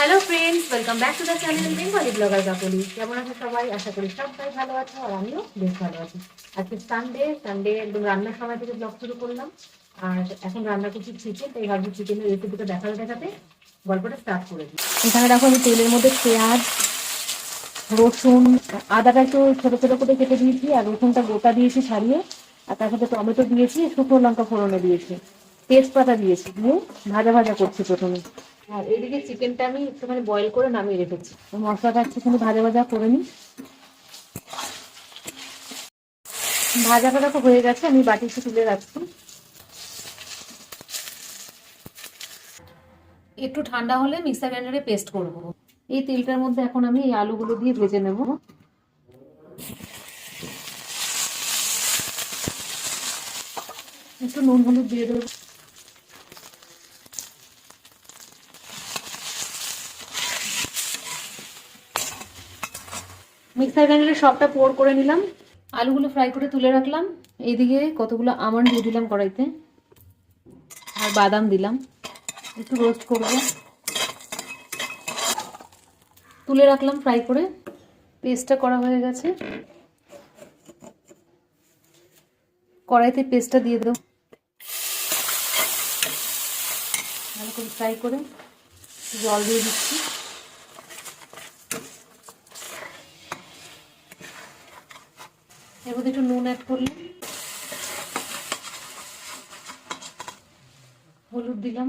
Hello friends welcome back to the channel Bengali blogger couple কেমন আছো সবাই? আশা করি সবাই ভালো আছো আর আমিও বেশ ভালো আছি। আজকে সানডে সানডে একদম রান্নার সময় থেকে ব্লগ শুরু করলাম। আর এখন রান্না করছি চিকেন তাই ভাবছি চিকেনের রেসিপিটা দেখাতে দেখাতে গল্পটা স্টার্ট করে দিই। এখানে দেখো আমি তেলের মধ্যে পেঁয়াজ, রসুন, আদাটা একটু ছোটো ছোটো করে কেটে দিয়েছি আর রসুনটা গোটা দিয়েছি ছাড়িয়ে। আর তার সাথে টমেটো দিয়েছি, শুকনো লঙ্কা ফোড়নে দিয়েছি। তেজপাতা দিয়েছি, দিয়ে ভাজা ভাজা করছি প্রথমে। আর এইদিকে চিকেনটা আমি একটুখানি বয়েল করে নামিয়ে রেখেছি। মশলাটা একটুখানি ভাজা ভাজা করে নিই। ভাজা ভাজা তো হয়ে গেছে, আমি বাটিতে তুলে রাখছি। একটু ঠান্ডা হলে মিক্সার গ্রাইন্ডারে পেস্ট করব। এই তেলটার মধ্যে এখন আমি এই আলুগুলো দিয়ে ভেজে নেব। একটু নুন হলুদ দিয়ে দেবো। মিক্সার গ্রাইন্ডারে সবটা পোর করে নিলাম। আলুগুলো ফ্রাই করে তুলে রাখলাম। এইদিকে কতগুলো আমন্ড দিয়ে দিলাম কড়াইতে। আর বাদাম দিলাম। একটু রোস্ট করব। তুলে রাখলাম ফ্রাই করে। পেস্টটা করা হয়ে গেছে। কড়াইতে পেস্টটা দিয়ে দেবো। ভালো করে ফ্রাই করে জল দিয়ে দিচ্ছি। মধ্যে একটু নুন অ্যাড করলাম হলুদ দিলাম।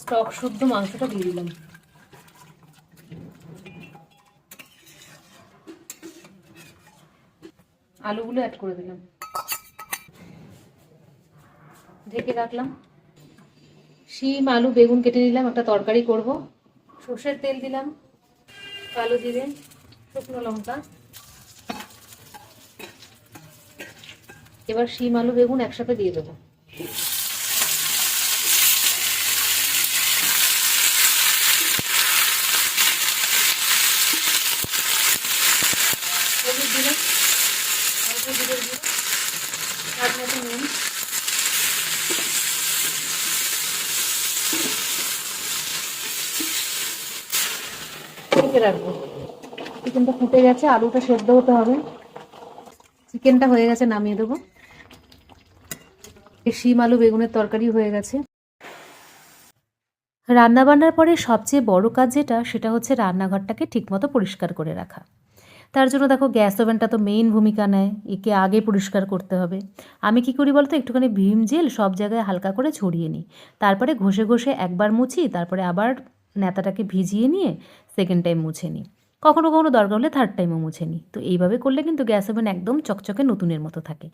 স্টক শুদ্ধ মাংসটা দিয়ে দিলাম। আলুগুলো অ্যাড করে দিলাম। ঢেকে রাখলাম। শিম, আলু, বেগুন কেটে নিলাম। একটা তরকারি করব। সর্ষের তেল দিলাম কালো জিরে শুকনো লঙ্কা। এবার শিম আলু বেগুন একসাথে দিয়ে দেবো হলুদ দিলাম অল্প জিরের গুঁড়ো স্বাদ মতো নুন ঢেকে রাখব। চিকেনটা ফুটে গেছে, আলুটা সেদ্ধ হতে হবে। চিকেনটা হয়ে গেছে, নামিয়ে দেবো। শিম আলু বেগুনের তরকারি হয়ে গেছে। রান্নাবান্নার পরে সবচেয়ে বড় কাজ যেটা, সেটা হচ্ছে রান্নাঘরটাকে ঠিকমতো পরিষ্কার করে রাখা। তার জন্য দেখো, গ্যাস ওভেনটা তো মেইন ভূমিকা নেয়, একে আগে পরিষ্কার করতে হবে। আমি কি করি বলতো, একটুখানি ভীম জেল সব জায়গায় হালকা করে ছড়িয়ে নিই। তারপরে ঘষে ঘষে একবার মুছি, তারপরে আবার নেতাটাকে ভিজিয়ে নিয়ে সেকেন্ড টাইম মুছে নিই কখনো কখনো দরকার হলে থার্ড টাইমও মুছে নিই তো এইভাবে করলে কিন্তু গ্যাস ওভেন একদম চকচকে নতুনের মতো থাকে।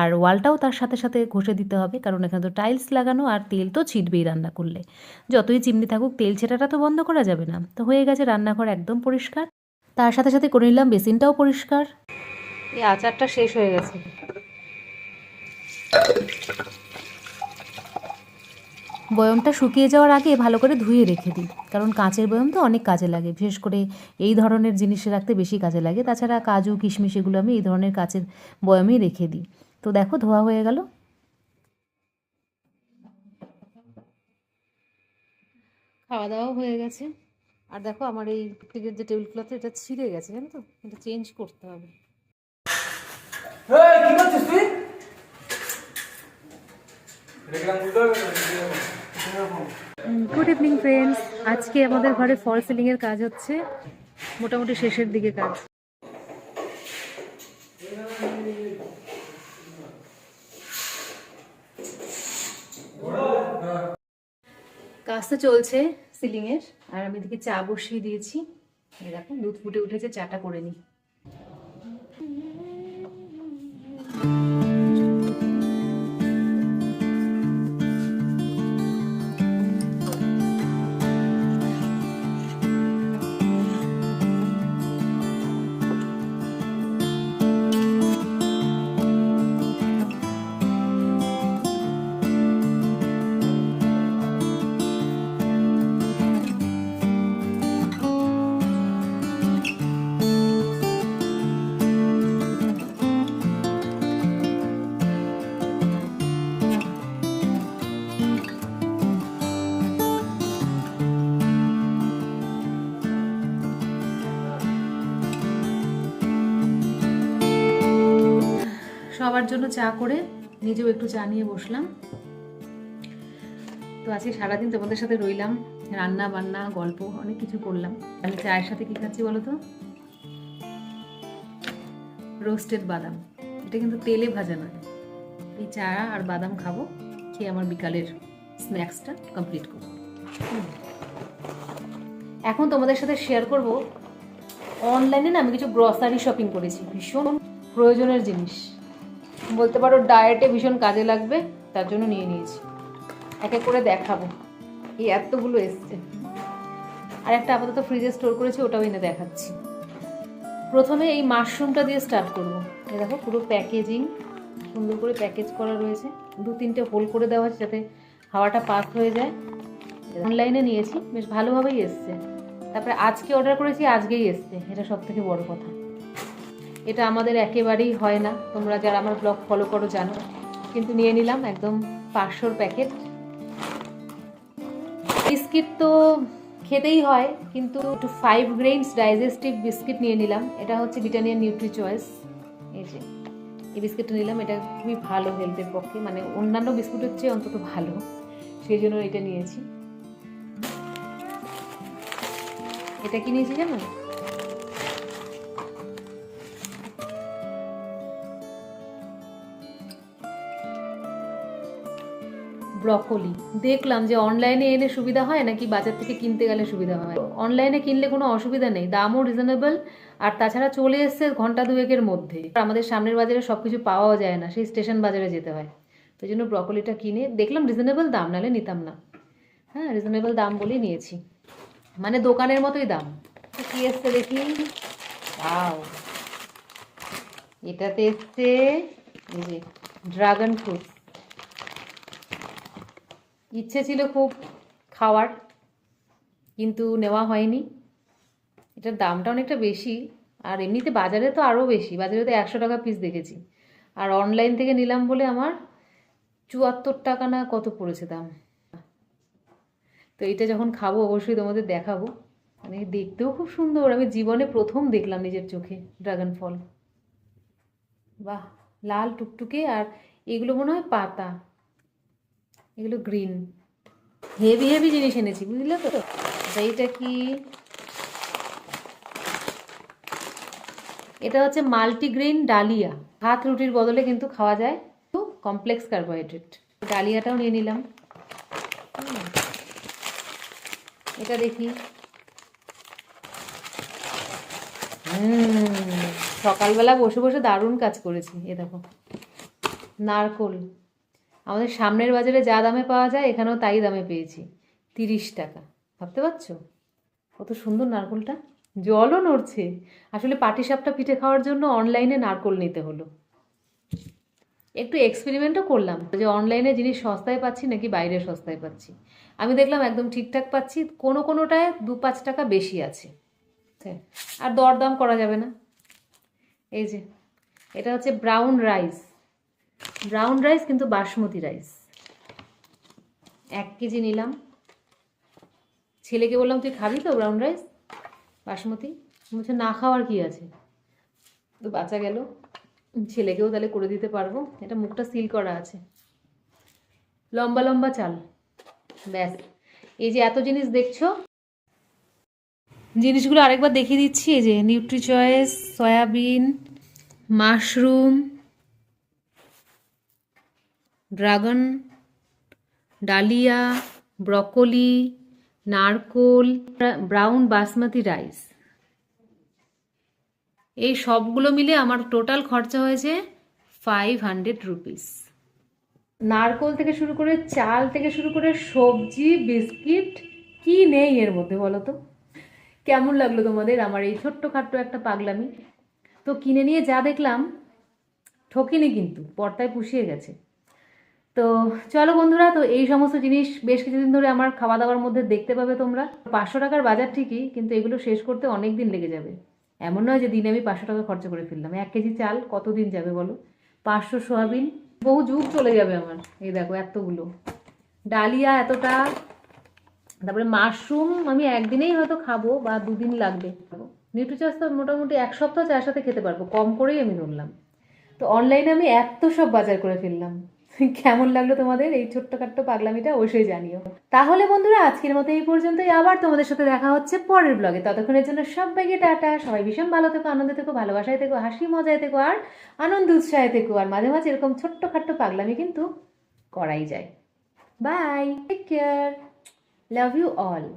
আর ওয়ালটাও তার সাথে সাথে ঘষে দিতে হবে, কারণ এখানে তো টাইলস লাগানো আর তেল তো ছিটবেই রান্না করলে। যতই চিমনি থাকুক, তেল ছেটাটা তো বন্ধ করা যাবে না। তো হয়ে গেছে রান্নাঘর একদম পরিষ্কার। তার সাথে সাথে করে নিলাম বেসিনটাও পরিষ্কার। এই আচারটা শেষ হয়ে গেছে। বয়মটা শুকিয়ে যাওয়ার আগে ভালো করে ধুয়ে রেখে দিই। কারণ কাঁচের বয়ম তো অনেক কাজে লাগে। বিশেষ করে এই ধরনের জিনিস রাখতে বেশি কাজে লাগে। তাছাড়া কাজু, কিশমিশ এগুলো আমি এই ধরনের কাঁচের বয়মেই রেখে দিই। তো দেখো, ধোয়া হয়ে গেল। খাওয়া দাওয়াও হয়ে গেছে। আর দেখো, আমার এই টিকের যে টেবিল ক্লথ এটা ছিঁড়ে গেছে, জানো তো? এটা চেঞ্জ করতে হবে। কি করছিস তুই? দেখলাম বুঝতে হবে তো, এরকম। গুড ইভিনিং ফ্রেন্ডস আজকে আমাদের ঘরে ফল সিলিং এর কাজ হচ্ছে, মোটামুটি শেষের দিকে কাজ। কাজটা চলছে সিলিং এর, আর আমি এদিকে চা বসিয়ে দিয়েছি। এরকম দুধ ফুটে উঠেছে, চাটা করে নিই সবার জন্য চা করে নিজেও একটু চা নিয়ে বসলাম। তো আজকে সারাদিন তোমাদের সাথে রইলাম, রান্না বান্না, গল্প অনেক কিছু করলাম। আমি চায়ের সাথে কি খাচ্ছি বলো তো? রোস্টেড বাদাম। এটা কিন্তু তেলে ভাজা নয়। এই চা আর বাদাম খাব, খেয়ে আমার বিকালের স্ন্যাক্সটা কমপ্লিট করব। এখন তোমাদের সাথে শেয়ার করব অনলাইনে না আমি কিছু গ্রসারি শপিং করেছি, ভীষণ প্রয়োজনের জিনিস। বলতে পারো ডায়েটে ভীষণ কাজে লাগবে, তার জন্য নিয়ে নিয়েছি। এক এক করে দেখাবো। এই এতগুলো এসছে। আর একটা আপাতত ফ্রিজে স্টোর করেছি, ওটাও এনে দেখাচ্ছি। প্রথমে এই মাশরুমটা দিয়ে স্টার্ট করব। এই দেখো, পুরো প্যাকেজিং সুন্দর করে প্যাকেজ করা রয়েছে। দু তিনটে হোল করে দেওয়া আছে যাতে হাওয়াটা পাস হয়ে যায়। অনলাইনে নিয়েছি, বেশ ভালোভাবেই এসছে। তারপরে আজকে অর্ডার করেছি, আজকেই এসছে। এটা সব থেকে বড় কথা। এটা আমাদের একেবারেই হয় না। তোমরা যারা আমার ব্লগ ফলো করো জানো। কিন্তু নিয়ে নিলাম একদম পাঁচশোর প্যাকেট বিস্কিট তো খেতেই হয়, কিন্তু একটু ফাইভ গ্রেইনস ডাইজেস্টিভ বিস্কিট নিয়ে নিলাম। এটা হচ্ছে ব্রিটানিয়া নিউট্রি চয়েস এই যে, এই বিস্কিটটা নিলাম। এটা খুবই ভালো হেলথের পক্ষে। মানে অন্যান্য বিস্কুটের চেয়ে অন্তত ভালো। সেই জন্য এটা নিয়েছি। এটা কি নিয়েছি জানো? ব্রকলি দেখলাম যে অনলাইনে এলে সুবিধা হয় নাকি বাজার থেকে কিনতে গেলে সুবিধা হয়? অনলাইনে কিনলে কোনো অসুবিধা নেই, দামও রিজনেবল আর তাছাড়া চলে এসছে ঘণ্টা দুয়েকের মধ্যে। আমাদের সামনের বাজারে সব কিছু পাওয়াও যায় না, সেই স্টেশন বাজারে যেতে হয়। তো জন্য ব্রকলিটা কিনে, দেখলাম রিজনেবল দাম নালে নিতাম না। হ্যাঁ রিজনেবল দাম বলেই নিয়েছি। মানে দোকানের মতোই দাম। কি এসছে দেখি? আও এটাতে এসছে ড্রাগন ফ্রুট ইচ্ছে ছিল খুব খাওয়ার, কিন্তু নেওয়া হয়নি। এটার দামটা অনেকটা বেশি, আর এমনিতে বাজারে তো আরও বেশি। বাজারে তো একশো টাকা পিস দেখেছি। আর অনলাইন থেকে নিলাম বলে আমার চুয়াত্তর টাকা না কত পড়েছে দাম। তো এটা যখন খাব, অবশ্যই তোমাদের দেখাবো। মানে দেখতেও খুব সুন্দর। আমি জীবনে প্রথম দেখলাম নিজের চোখে ড্রাগন ফল বাহ, লাল টুকটুকে আর এগুলো মনে হয় পাতা। এগুলো গ্রিন হেভি হেভি জিনিস এনেছি বুঝলে তো? আচ্ছা, এইটা কি? এটা হচ্ছে মাল্টিগ্রেন ডালিয়া। ভাত রুটির বদলে কিন্তু খাওয়া যায়। কমপ্লেক্স কার্বোহাইড্রেট ডালিয়াটাও নিয়ে নিলাম। এটা দেখি। সকালবেলা বসে বসে দারুণ কাজ করেছি এ দেখো। নারকোল। আমাদের সামনের বাজারে যা দামে পাওয়া যায়, এখানেও তাই দামে পেয়েছি। তিরিশ টাকা। ভাবতে পারছ? কত সুন্দর নারকোলটা। জলও নড়ছে। আসলে পাটিসাপটা পিঠে খাওয়ার জন্য অনলাইনে নারকোল নিতে হলো। একটু এক্সপেরিমেন্টও করলাম। যে অনলাইনে জিনিস সস্তায় পাচ্ছি, নাকি বাইরে সস্তায় পাচ্ছি। আমি দেখলাম একদম ঠিকঠাক পাচ্ছি। কোনো কোনোটায় দু পাঁচ টাকা বেশি আছে। আর দরদাম করা যাবে না। এই যে, এটা হচ্ছে ব্রাউন রাইস। ব্রাউন রাইস কিন্তু বাসমতি রাইস এক কেজি নিলাম। ছেলেকে বললাম, তুই খাবি তো ব্রাউন রাইস বাসমতি। বলছে, না খাওয়ার কি আছে? তো বাঁচা গেল। ছেলেকেও তাহলে করে দিতে পারব। এটা মুখটা সিল করা আছে। লম্বা লম্বা চাল। ব্যাস। এই যে এত জিনিস দেখছ? জিনিসগুলো আরেকবার দেখিয়ে দিচ্ছি। এই যে Nutri Choice soybean mushroom dragon, dahlia, broccoli, নারকোল, ব্রাউন বাসমতি রাইস। এই সবগুলো মিলে আমার টোটাল খরচা হয়েছে ফাইভ হান্ড্রেড রুপিস নারকোল থেকে শুরু করে চাল থেকে শুরু করে সবজি, বিস্কিট, কি নেই এর মধ্যে বলো তো? কেমন লাগল তোমাদের আমার এই ছোট্ট খাট্ট একটা পাগলামি? তো কিনে নিয়ে যা দেখলাম, ঠকিনি কিন্তু, পর্দায় পুষিয়ে গেছে। তো চলো বন্ধুরা, তো এই সমস্ত জিনিস বেশ কিছুদিন ধরে আমার খাওয়া দাওয়ার মধ্যে দেখতে পাবে তোমরা। পাঁচশো টাকার বাজার ঠিকই, কিন্তু এগুলো শেষ করতে অনেক দিন লেগে যাবে। এমন নয় যে দিনে আমি পাঁচশো টাকা খরচা করে ফেললাম। এক কেজি চাল কতদিন যাবে বলো? পাঁচশো সোয়াবিন, বহু যুগ চলে যাবে আমার। এই দেখো এতগুলো। ডালিয়া এতটা, তারপরে মাশরুম আমি একদিনেই হয়তো খাব বা দুদিন লাগবে। নিউট্রিচার্জ তো মোটামুটি এক সপ্তাহ চার সাথে খেতে পারব, কম করেই আমি ধরলাম। তো অনলাইনে আমি এত সব বাজার করে ফেললাম। কেমন লাগল তোমাদের? এই ছোট্টখাট্ট পাগলামিটা অবশ্যই জানিও। তাহলে বন্ধুরা, আজকের মতো এই পর্যন্তই। আবার তোমাদের সাথে দেখা হচ্ছে পরের ব্লগে ততক্ষণের জন্য সবাইকে টাটা। সবাই ভীষণ ভালো থেকো, আনন্দে থেকো, ভালোবাসায় থেকো, হাসি মজায় থেকো, আর আনন্দ উৎসাহে থেকো। আর মাঝে মাঝে এরকম ছোট্টখাট্ট পাগলামি কিন্তু করাই যায়। Bye take care love you all